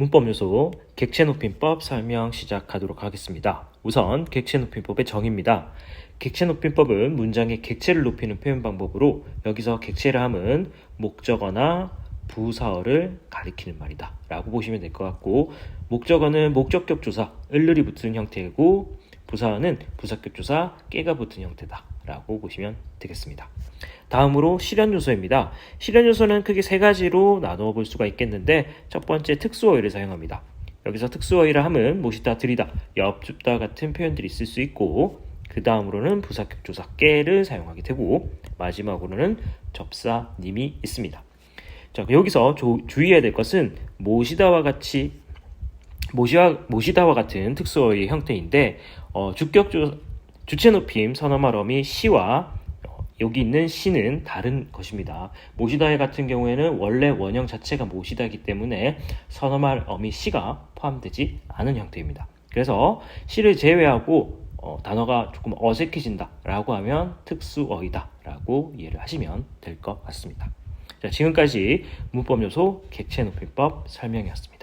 문법 요소 객체 높임법 설명 시작하도록 하겠습니다. 우선 객체 높임법의 정의입니다. 객체 높임법은 문장의 객체를 높이는 표현 방법으로 여기서 객체를 함은 목적어나 부사어를 가리키는 말이다 라고 보시면 될 것 같고 목적어는 목적격 조사 을을이 붙은 형태이고 부사어는 부사격 조사 깨가 붙은 형태다 라고 보시면 되겠습니다. 다음으로 실현 요소입니다. 실현 요소는 크게 세 가지로 나누어 볼 수가 있겠는데 첫 번째 특수어휘를 사용합니다. 여기서 특수어휘를 함은 못이다, 들이다, 엽줍다 같은 표현들이 있을 수 있고 그 다음으로는 부사격 조사 깨를 사용하게 되고 마지막으로는 접사 님이 있습니다. 자 여기서 조- 주의해야 될 것은 모시다와 같이 모시와, 모시다와 같은 특수어의 형태인데 어, 주격 조, 주체 높임 선어말 어미 시와 어, 여기 있는 시는 다른 것입니다. 모시다의 같은 경우에는 원래 원형 자체가 모시다이기 때문에 선어말 어미 시가 포함되지 않은 형태입니다. 그래서 시를 제외하고 어, 단어가 조금 어색해진다 라고 하면 특수어이다 라고 이해를 하시면 될 것 같습니다. 자, 지금까지 문법 요소 객체 높임법 설명이었습니다.